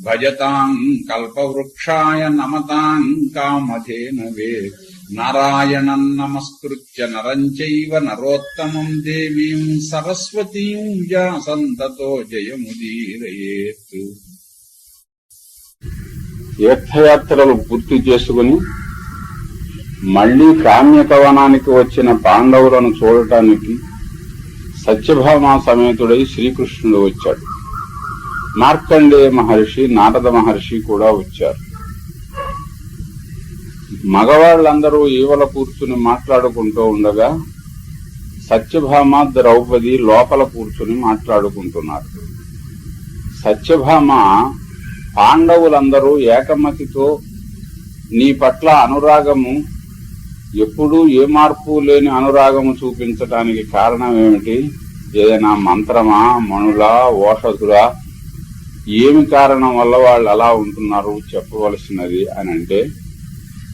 భజతాం కల్పవృక్షాయ నమతాం కామధేనవే. నారాయణం నమస్కృత్య నరం చైవ నరోత్తమం దేవీం సరస్వతీం వ్యాసంతతో జయముదీరయేత్. తీర్థయాత్రలు పూర్తి చేసుకుని మళ్ళీ కామ్యకవనానికి వచ్చిన పాండవులను చూడటానికి సత్యభామా సమేతుడై శ్రీకృష్ణుడు వచ్చాడు. మార్కండేయ మహర్షి నారద మహర్షి కూడా వచ్చారు. మగవాళ్ళందరూ ఈవల కూర్చుని మాట్లాడుకుంటూ ఉండగా సత్యభామ ద్రౌపది లోపల కూర్చుని మాట్లాడుకుంటున్నారు. సత్యభామ పాండవులందరూ ఏకమతితో నీ పట్ల అనురాగము ఎప్పుడూ ఏ మార్పు లేని అనురాగము చూపించటానికి కారణం ఏమిటి? ఏదైనా మంత్రమా మణులా ఓషధురా ఏమి కారణం వల్ల వాళ్ళు అలా ఉంటున్నారు చెప్పవలసినది అని అంటే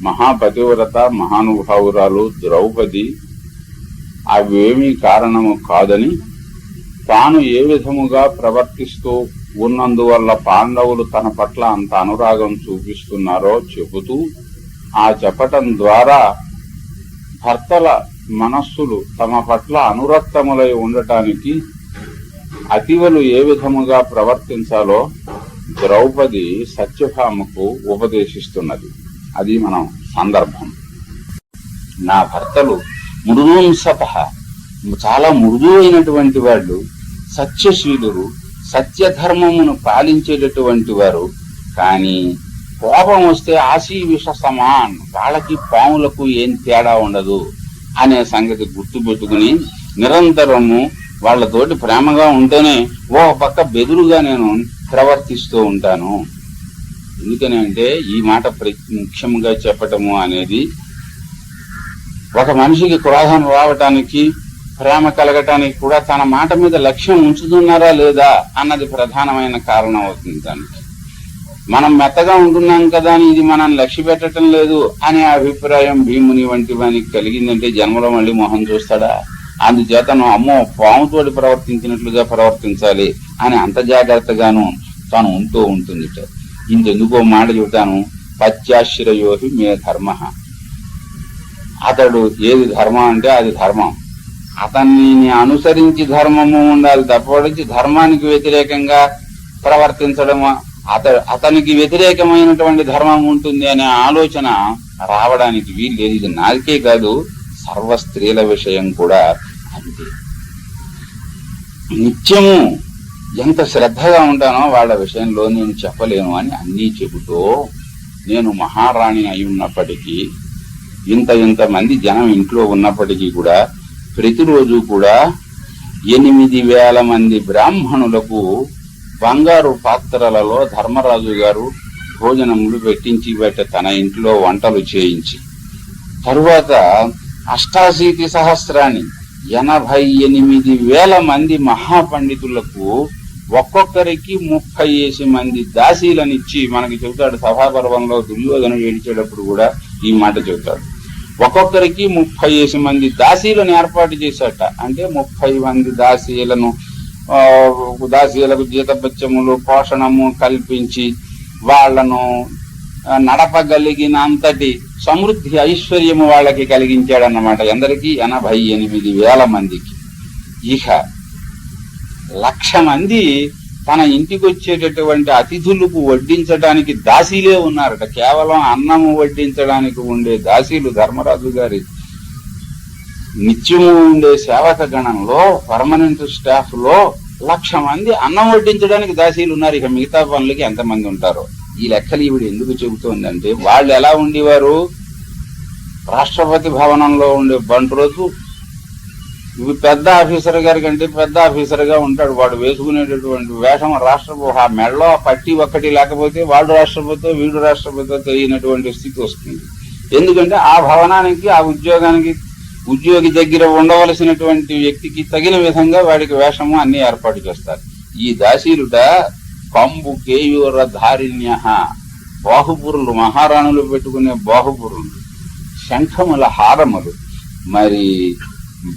మహాపతివ్రత మహానుభావురాలు ద్రౌపది అవేమీ కారణము కాదని తాను ఏ విధముగా ప్రవర్తిస్తూ ఉన్నందువల్ల పాండవులు తన పట్ల అంత అనురాగం చూపిస్తున్నారో చెబుతూ ఆ చెప్పటం ద్వారా భర్తల మనస్సులు తమ పట్ల అనురక్తములై ఉండటానికి అతివలు ఏ విధముగా ప్రవర్తించాలో ద్రౌపది సత్యభామకు ఉపదేశిస్తున్నది. అది మనం సందర్భం. నా భర్తలు మృదుంసత చాలా మృదువైనటువంటి వాళ్ళు సత్యశీలురు సత్యధర్మమును పాలించేటటువంటి వారు కానీ కోపం వస్తే ఆశీ విష సమాన్ వాళ్ళకి పాములకు ఏం తేడా ఉండదు అనే సంగతి గుర్తుపెట్టుకుని నిరంతరము వాళ్ళతోటి ప్రేమగా ఉంటేనే ఓ పక్క బెదురుగా నేను ప్రవర్తిస్తూ ఉంటాను. ఎందుకని అంటే ఈ మాట ముఖ్యంగా చెప్పటము అనేది ఒక మనిషికి క్రోధం రావటానికి ప్రేమ కలగటానికి కూడా తన మాట మీద లక్ష్యం ఉంచుతున్నారా లేదా అన్నది ప్రధానమైన కారణం అవుతుంది దానికి. మనం మెత్తగా ఉంటున్నాం కదా అని ఇది మనం లక్ష్య పెట్టడం లేదు అనే అభిప్రాయం భీముని వంటి వానికి కలిగిందంటే జన్మలో మళ్ళీ మొహం చూస్తాడా? అందుచేతను అమ్మో పాముతోటి ప్రవర్తించినట్లుగా ప్రవర్తించాలి అని అంత జాగ్రత్తగాను తాను ఉంటూ ఉంటుంది ఇంకెందుకో మాట చెబుతాను పత్యాశ్రయోహి మే ధర్మ. అతడు ఏది ధర్మం అంటే అది ధర్మం. అతన్ని అనుసరించి ధర్మము ఉండాలి తప్పటించి ధర్మానికి వ్యతిరేకంగా ప్రవర్తించడం అత అతనికి వ్యతిరేకమైనటువంటి ధర్మం ఉంటుంది అనే ఆలోచన రావడానికి వీలు లేదు ఇది నాకే కాదు సర్వ స్త్రీల విషయం కూడా అంతే నిత్యము ఎంత శ్రద్ధగా ఉంటానో వాళ్ళ విషయంలో నేను చెప్పలేను అని అన్నీ చెబుతూ నేను మహారాణి అయి ఉన్నప్పటికీ ఇంత ఇంతమంది జనం ఇంట్లో ఉన్నప్పటికీ కూడా ప్రతిరోజు కూడా ఎనిమిది వేల మంది బ్రాహ్మణులకు బంగారు పాత్రలలో ధర్మరాజు గారు భోజనములు పెట్టించి బయట తన ఇంట్లో వంటలు చేయించి తరువాత అష్టాశీతి సహస్రాన్ని ఎనభై ఎనిమిది వేల మంది మహాపండితులకు ఒక్కొక్కరికి ముప్పై ఏసి మంది దాసీలనిచ్చి మనకి చెబుతాడు సభాపర్వంలో దుర్యోధన ఏడిచేటప్పుడు కూడా ఈ మాట చెబుతాడు. ఒక్కొక్కరికి ముప్పై ఏసి మంది దాసీలను ఏర్పాటు చేశాట. అంటే ముప్పై మంది దాసీలను దాసీలకు జీతపత్యములు పోషణము కల్పించి వాళ్ళను నడపగలిగినంతటి సమృద్ధి ఐశ్వర్యము వాళ్ళకి కలిగించాడన్నమాట. ఎందరికీ? ఎనభై ఎనిమిది వేల మందికి. ఇక లక్ష మంది తన ఇంటికి వచ్చేటటువంటి అతిథులకు వడ్డించడానికి దాసీలే ఉన్నారట. కేవలం అన్నము వడ్డించడానికి ఉండే దాసీలు ధర్మరాజు గారి నిత్యము ఉండే సేవక గణంలో పర్మనెంట్ స్టాఫ్లో లక్ష మంది అన్నం వడ్డించడానికి దాసీలు ఉన్నారు. ఇక మిగతా పనులకి ఎంతమంది ఉంటారో? ఈ లెక్కలు ఈవిడ ఎందుకు చెబుతోందంటే వాళ్ళు ఎలా ఉండేవారు? రాష్ట్రపతి భవనంలో ఉండే బంట్రోజు ఇవి పెద్ద ఆఫీసర్ గారి కంటే పెద్ద ఆఫీసర్గా ఉంటాడు. వాడు వేసుకునేటటువంటి వేషం రాష్ట్రపతి ఆ మెడలో పట్టి ఒక్కటి లేకపోతే వాడు రాష్ట్రపతితో వీడు రాష్ట్రపతితో తెలియనటువంటి స్థితి వస్తుంది. ఎందుకంటే ఆ భవనానికి ఆ ఉద్యోగానికి ఉద్యోగి దగ్గర ఉండవలసినటువంటి వ్యక్తికి తగిన విధంగా వాడికి వేషము అన్ని ఏర్పాటు చేస్తారు. ఈ దాసీలుట కంబు కేయూర ధారిణ్య. బాహుపురులు మహారాణులు పెట్టుకునే బాహుపురులు శంఖముల హారములు మరి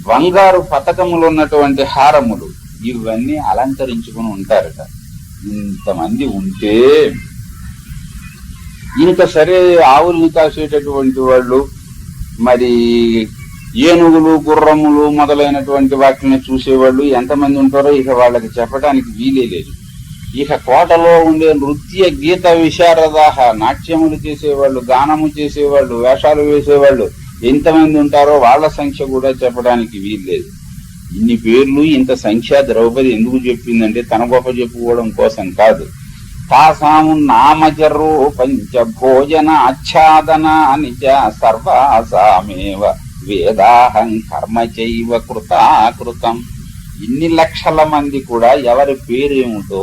బంగారు పతకములు ఉన్నటువంటి హారములు ఇవన్నీ అలంకరించుకుని ఉంటారట. ఇంతమంది ఉంటే ఇంకా సరే ఆవుల్ని కాసేటటువంటి వాళ్ళు మరి ఏనుగులు గుర్రములు మొదలైనటువంటి వాటిని చూసేవాళ్ళు ఎంతమంది ఉంటారో ఇక వాళ్ళకి చెప్పడానికి వీలే లేదు. ఇక కోటలో ఉండే నృత్య గీత విశారదాహ నాట్యములు చేసేవాళ్ళు గానము చేసేవాళ్ళు వేషాలు వేసేవాళ్ళు ఎంతమంది ఉంటారో వాళ్ళ సంఖ్య కూడా చెప్పడానికి వీల్లేదు. ఇన్ని పేర్లు ఇంత సంఖ్య ద్రౌపది ఎందుకు చెప్పిందంటే తన గొప్ప చెప్పుకోవడం కోసం కాదు. తాసాము నామజరు పంచ భోజన ఆచ్ఛాదన నిజ సర్వాసామేవ వేదాహం కర్మ చైవ కృతాకృతం. ఇన్ని లక్షల మంది కూడా ఎవరి పేరు ఏమిటో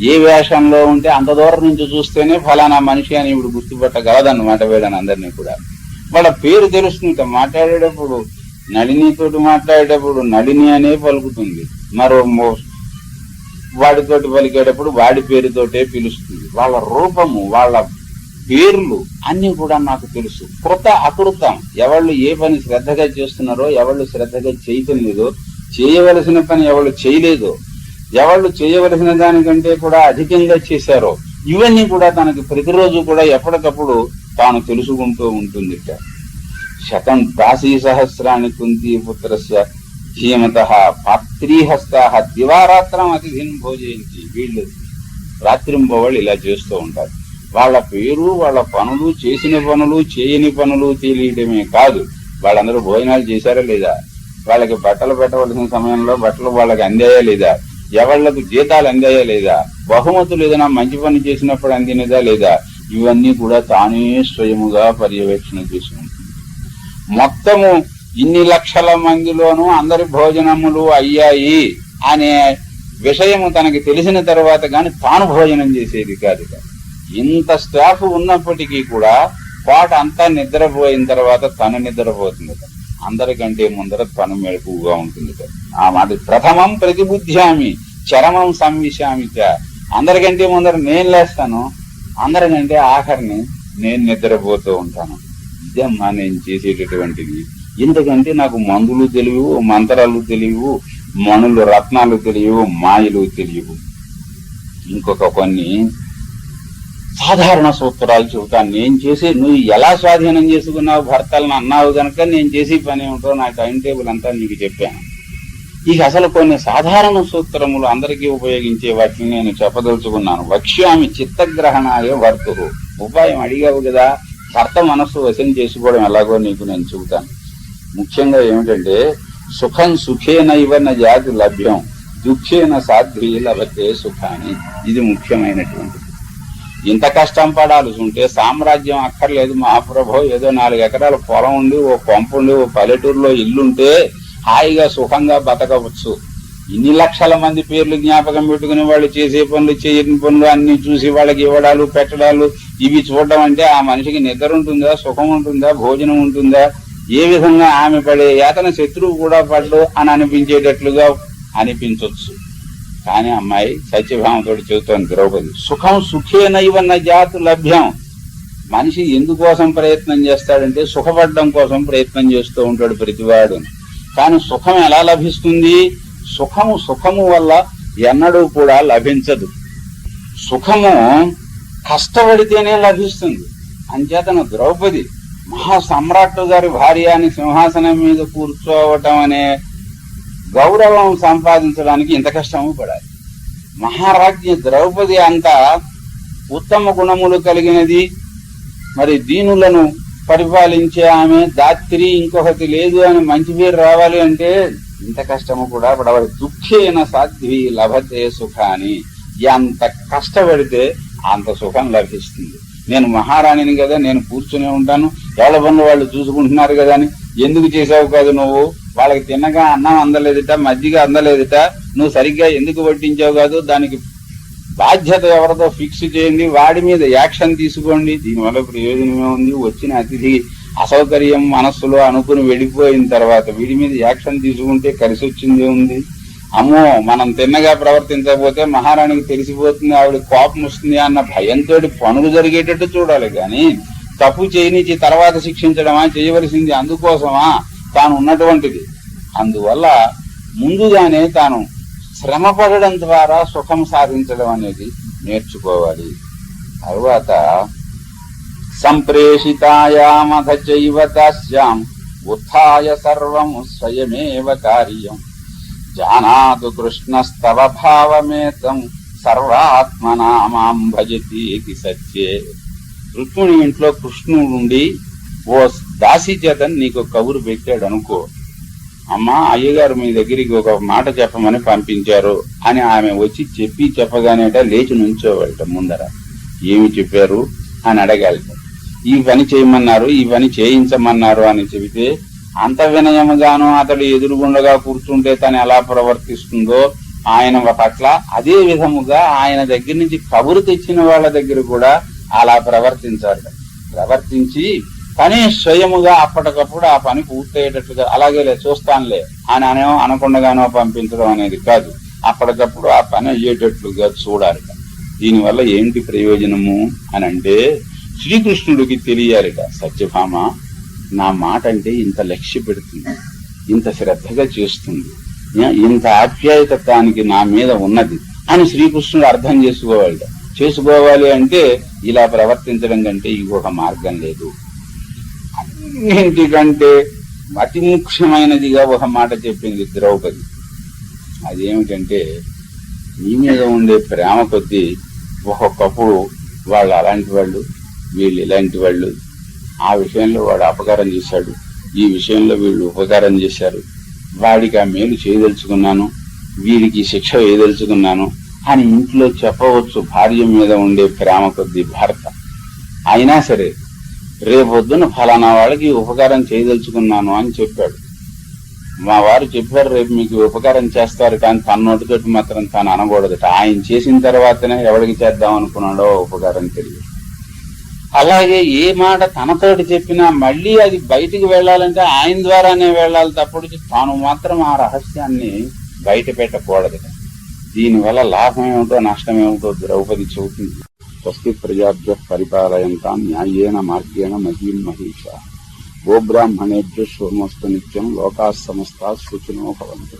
ఏ వేషంలో ఉంటే అంత దూరం నుంచి చూస్తేనే ఫలానా మనిషి అని ఇప్పుడు గుర్తుపట్టగలదన్నమాట వీళ్ళని అందరినీ కూడా. వాళ్ళ పేరు తెలుస్తుంది మాట్లాడేటప్పుడు నళినితోటి మాట్లాడేటప్పుడు నళిని అనే పలుకుతుంది. మరో మో- వాడితోటి పలికేటప్పుడు వాడి పేరుతోటే పిలుస్తుంది. వాళ్ళ రూపము వాళ్ళ పేర్లు అన్ని కూడా నాకు తెలుసు. కృత అకృతం. ఎవళ్ళు ఏ పని శ్రద్ధగా చేస్తున్నారో ఎవళ్ళు శ్రద్ధగా చేయటం లేదో చేయవలసిన పని ఎవళ్ళు చేయలేదో ఎవళ్ళు చేయవలసిన దానికంటే కూడా అధికంగా చేశారో ఇవన్నీ కూడా తనకి ప్రతిరోజు కూడా ఎప్పటికప్పుడు తాను తెలుసుకుంటూ ఉంటుంది శతం దాసీ సహస్రాన్ని కుంతి పుత్రస్య ధీమత పాత్రీహస్త దివారాత్రం అతిథిని భోజయించి వీళ్ళు రాత్రింబవళ్ళు ఇలా చేస్తూ ఉంటారు. వాళ్ళ పేరు వాళ్ళ పనులు చేసిన పనులు చేయని పనులు తెలియటమే కాదు. వాళ్ళందరూ భోజనాలు చేశారా లేదా? వాళ్ళకి బట్టలు పెట్టవలసిన సమయంలో బట్టలు వాళ్ళకి అందాయా లేదా? ఎవళ్ళకు జీతాలు అందాయా లేదా? బహుమతులు ఏదైనా మంచి పని చేసినప్పుడు అందినదా లేదా? ఇవన్నీ కూడా తానే స్వయముగా పర్యవేక్షణ చేసి ఉంటుంది. మొత్తము ఇన్ని లక్షల మందిలోనూ అందరి భోజనములు అయ్యాయి అనే విషయము తనకి తెలిసిన తర్వాత కానీ తాను భోజనం చేసేది కాదు. ఇంత స్టాఫ్ ఉన్నప్పటికీ కూడా పాట అంతా నిద్రపోయిన తర్వాత తను నిద్రపోతుంది. అందరికంటే ముందర తను మెలకుగా ఉంటుంది. ఇక. ఆ మాట ప్రథమం ప్రతిబుద్ధ్యామి. చరమం సంవిశామి అందరికంటే ముందర నేను లేస్తాను అందరికంటే ఆఖరిని నేను నిద్రపోతూ ఉంటాను. ఇదమ్మా నేను చేసేటటువంటిది. ఎందుకంటే నాకు మందులు తెలియవు మంత్రాలు తెలియవు మణులు రత్నాలు తెలియవు మాయలు తెలియవు. ఇంకొక కొన్ని సాధారణ సూత్రాలు చెబుతాను. నేను చేసే నువ్వు ఎలా స్వాధీనం చేసుకున్నావు భర్తలను అన్నావు కనుక నేను చేసే పని ఏమిటో నా టైం టేబుల్ అంతా నీకు చెప్పాను. ఇక అసలు కొన్ని సాధారణ సూత్రములు అందరికీ ఉపయోగించే వాటిని నేను చెప్పదలుచుకున్నాను. వక్ష్యామి చిత్తగ్రహణాయ వర్తురు ఉపాయం అడిగావు కదా భర్త మనస్సు వశం చేసుకోవడం ఎలాగో నీకు నేను చెబుతాను. ముఖ్యంగా ఏమిటంటే సుఖం సుఖేనైవ న జాతి లభ్యం దుఃఖేన సాధ్వి లభతే సుఖాన్ని ఇది ముఖ్యమైనటువంటిది. ఇంత కష్టం పడాల్సి ఉంటే సామ్రాజ్యం అక్కర్లేదు మహాప్రభో ఏదో నాలుగు ఎకరాల పొలం ఉండి ఓ పంపు ఉండి ఓ పల్లెటూరులో ఇల్లుంటే హాయిగా సుఖంగా బతకవచ్చు. ఇన్ని లక్షల మంది పేర్లు జ్ఞాపకం పెట్టుకుని వాళ్ళు చేసే పనులు చేయని పనులు అన్ని చూసి వాళ్ళకి ఇవ్వడాలు పెట్టడాలు ఇవి చూడడం అంటే ఆ మనిషికి నిద్ర ఉంటుందా సుఖం ఉంటుందా భోజనం ఉంటుందా? ఏ విధంగా ఆమె పడే యాతన శత్రువు కూడా పడ్డు అని అనిపించేటట్లుగా అనిపించవచ్చు కానీ అమ్మాయి సత్యభామతో చెబుతోంది ద్రౌపది సుఖం సుఖేనైవన్న జాతు లభ్యం. మనిషి ఎందుకోసం ప్రయత్నం చేస్తాడంటే సుఖపడడం కోసం ప్రయత్నం చేస్తూ ఉంటాడు ప్రతివాడు. కానీ సుఖం ఎలా లభిస్తుంది? సుఖము సుఖము వల్ల ఎన్నడూ కూడా లభించదు. సుఖము కష్టపడితేనే లభిస్తుంది. అంచేతను ద్రౌపది మహాసమ్రాట్ గారి భార్య అని సింహాసనం మీద కూర్చోవటం అనే గౌరవం సంపాదించడానికి ఇంత కష్టము పడాలి. మహారాజ్ఞి ద్రౌపది అంతా ఉత్తమ గుణములు కలిగినది మరి దీనులను పరిపాలించే ఆమె దాత్రి ఇంకొకటి లేదు అని మంచి పేరు రావాలి అంటే ఇంత కష్టము కూడా పడవాలి దుఃఖేన సాధ్వి లభతే సుఖాని. ఎంత కష్టపడితే అంత సుఖం లభిస్తుంది. నేను మహారాణిని కదా నేను కూర్చునే ఉంటాను. ఎవరి పనులు వాళ్ళు చూసుకుంటున్నారు కదా అని. ఎందుకు చేసావు కాదు నువ్వు? వాళ్ళకి తినగా అన్నం అందలేదుట మజ్జిగ అందలేదుట. నువ్వు సరిగ్గా ఎందుకు వడ్డించావు కాదు? దానికి బాధ్యత ఎవరితో ఫిక్స్ చేయండి వాడి మీద యాక్షన్ తీసుకోండి. దీనివల్ల ప్రయోజనమే ఉంది. వచ్చిన అతిథి అసౌకర్యం మనస్సులో అనుకుని వెళ్ళిపోయిన తర్వాత వీడి మీద యాక్షన్ తీసుకుంటే కలిసి వచ్చిందే ఉంది. అమ్మో మనం తిన్నగా ప్రవర్తించకపోతే మహారాణికి తెలిసిపోతుంది ఆవిడ కోపం వస్తుంది అన్న భయంతో పనులు జరిగేటట్టు చూడాలి. కానీ తప్పు చేయనిచ్చి తర్వాత శిక్షించడమా చేయవలసింది అందుకోసమా తాను ఉన్నటువంటిది అందువల్ల ముందుగానే తాను శ్రమ పడడం ద్వారా సుఖం సాధించడం అనేది నేర్చుకోవాలి. తరువాత సంప్రేషితాయామధ చైవ తస్యాం ఉత్య సర్వం స్వయమేవ కార్యం. జానాతు కృష్ణస్తవ భావమేతం సర్వాత్మనామాం భజతి ఇది సత్యే. రుక్మిణి ఇంట్లో కృష్ణుడు నుండి ఓ దాసి చేత నీకు కబురు పెట్టాడు అనుకో అమ్మా అయ్యగారు మీ దగ్గరికి ఒక మాట చెప్పమని పంపించారు అని ఆమె వచ్చి చెప్పి చెప్పగానేట లేచి నుంచోవాళ్ళట ముందర. ఏమి చెప్పారు? అని అడగాలి ఈ పని చేయమన్నారు ఈ పని చేయించమన్నారు అని చెబితే అంత వినయముగాను అతడు ఎదురుగుండగా కూర్చుంటే తను ఎలా ప్రవర్తిస్తుందో ఆయన పట్ల అదే విధముగా ఆయన దగ్గర నుంచి కబురు తెచ్చిన వాళ్ళ దగ్గర కూడా అలా ప్రవర్తించారు ప్రవర్తించి కానీ స్వయముగా అప్పటికప్పుడు ఆ పని పూర్తయ్యేటట్టుగా అలాగేలే చూస్తానులే. అని అనే అనకుండగానో పంపించడం అనేది కాదు. అప్పటికప్పుడు ఆ పని అయ్యేటట్లుగా చూడాలి దీనివల్ల ఏంటి ప్రయోజనము అని అంటే శ్రీకృష్ణుడికి తెలియాలిట సత్యభామ నా మాట అంటే ఇంత లక్ష్య పెడుతుంది ఇంత శ్రద్ధగా చేస్తుంది ఇంత ఆప్యాయత దానికి నా మీద ఉన్నది అని శ్రీకృష్ణుడు అర్థం చేసుకోవాలి చేసుకోవాలి అంటే ఇలా ప్రవర్తించడం కంటే ఇంకొక మార్గం లేదు. అన్నింటికంటే అతి ముఖ్యమైనదిగా ఒక మాట చెప్పింది ద్రౌపది. అదేమిటంటే నీ మీద ఉండే ప్రేమ కొద్దీ ఒక్కొక్కప్పుడు వాళ్ళు అలాంటి వాళ్ళు వీళ్ళు ఇలాంటి వాళ్ళు. ఆ విషయంలో వాడు అపకారం చేశాడు. ఈ విషయంలో వీళ్ళు ఉపకారం చేశారు. వాడికి ఆ మేలు చేయదలుచుకున్నాను వీడికి శిక్ష వేయదలుచుకున్నాను అని ఇంట్లో చెప్పవచ్చు భార్య మీద ఉండే ప్రేమ కొద్దీ భర్త. అయినా సరే రేపొద్దున ఫలానా వాళ్ళకి ఉపకారం చేయదలుచుకున్నాను అని చెప్పాడు. మా వారు చెప్పారు రేపు మీకు ఉపకారం చేస్తారు కానీ తన నోటితోటి మాత్రం తాను అనకూడదట. ఆయన చేసిన తర్వాతనే ఎవరికి చేద్దాం అనుకున్నాడో ఉపకారం తెలియదు. అలాగే ఏ మాట తనతోటి చెప్పినా మళ్ళీ అది బయటికి వెళ్ళాలంటే ఆయన ద్వారానే వెళ్ళాలి తప్పుడు తాను మాత్రం ఆ రహస్యాన్ని బయట పెట్టకూడదట దీనివల్ల లాభం ఏమిటో నష్టం ఏమిటో ద్రౌపది చెబుతుంది. స్వస్తి ప్రజాభ్య పరిపాలయంతా న్యాయేన మార్గేణ మహీం మహిష గోబ్రాహ్మణేభ్య శోమస్తు నిత్యం లోకా సమస్తా సుఖినో భవంతు